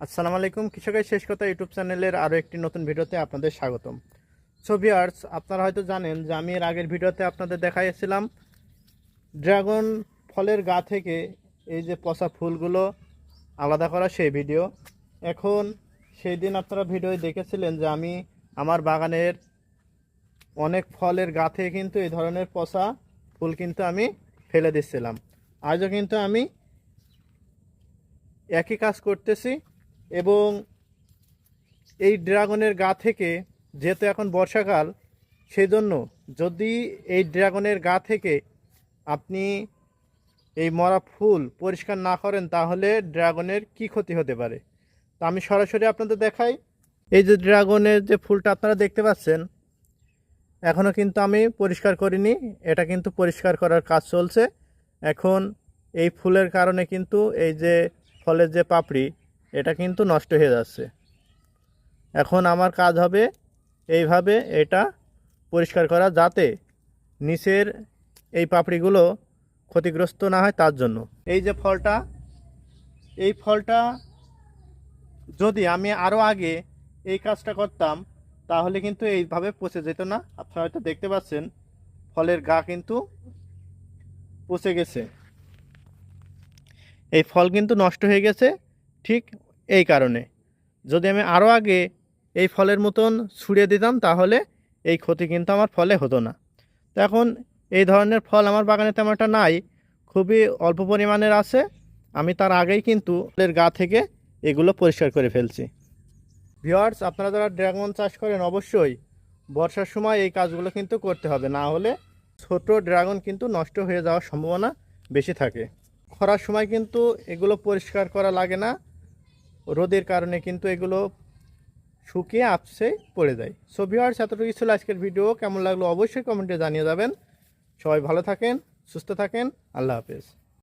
আসসালামু আলাইকুম, কৃষকের শেষ কথা ইউটিউব চ্যানেলের আরও একটি নতুন ভিডিওতে আপনাদের স্বাগতম। সো ভিউয়ার্স আপনারা হয়তো জানেন যে আমি এর আগের ভিডিওতে আপনাদের দেখাইছিলাম ড্রাগন ফলের গা থেকে এই যে পচা ফুলগুলো আলাদা করা সেই ভিডিও। এখন সেই দিন আপনারা ভিডিও দেখেছিলেন যে আমি আমার বাগানের অনেক ফলের গা থেকে কিন্তু এই ধরনের পচা ফুল কিন্তু আমি ফেলে দিচ্ছিলাম আজও কিন্তু আমি একই কাজ করতেছি এবং এই ড্রাগনের গা থেকে, যেহেতু এখন বর্ষাকাল সেই জন্য যদি এই ড্রাগনের গা থেকে আপনি এই মরা ফুল পরিষ্কার না করেন, তাহলে ড্রাগনের কি ক্ষতি হতে পারে? তা আমি সরাসরি আপনাদের দেখাই। এই যে ড্রাগনের যে ফুলটা আপনারা দেখতে পাচ্ছেন এখনও কিন্তু আমি পরিষ্কার করিনি। এটা কিন্তু পরিষ্কার করার কাজ চলছে। এখন এই ফুলের কারণে কিন্তু এই যে ফলের যে পাপড়ি এটা কিন্তু নষ্ট হয়ে যাচ্ছে। এখন আমার কাজ হবে এইভাবে এটা পরিষ্কার করা যাতে নিচের এই পাপড়িগুলো ক্ষতিগ্রস্ত না হয় তার জন্য। এই যে ফলটা, এই ফলটা যদি আমি আরও আগে এই কাজটা করতাম, তাহলে কিন্তু এইভাবে পচে যেত না। আপনারা হয়তো দেখতে পাচ্ছেন, ফলের গা কিন্তু পচে গেছে। এই ফল কিন্তু নষ্ট হয়ে গেছে, ঠিক এই কারণে। যদি আমি আরও আগে এই ফলের মতন ছুঁড়ে দিতাম, তাহলে এই ক্ষতি কিন্তু আমার ফলে হতো না। তো এখন এই ধরনের ফল আমার বাগানে তেমন একটা নাই, খুবই অল্প পরিমাণের আছে। আমি তার আগেই কিন্তু ফলের গা থেকে এগুলো পরিষ্কার করে ফেলছি। ভিওয়ার্স আপনারা যারা ড্রাগন চাষ করেন, অবশ্যই বর্ষার সময় এই কাজগুলো কিন্তু করতে হবে। না হলে ছোট ড্রাগন কিন্তু নষ্ট হয়ে যাওয়ার সম্ভাবনা বেশি থাকে। খরার সময় কিন্তু এগুলো পরিষ্কার করা লাগে না। রোদের কারণে কিন্তু এগুলো শুকিয়ে আপসে পড়ে যায়। সো ভিওয়ার্স এতটুকু ছিল আজকের ভিডিও কেমন লাগল অবশ্যই কমেন্টে জানিয়ে যাবেন। সবাই ভালো থাকেন, সুস্থ থাকেন। আল্লাহ হাফেজ।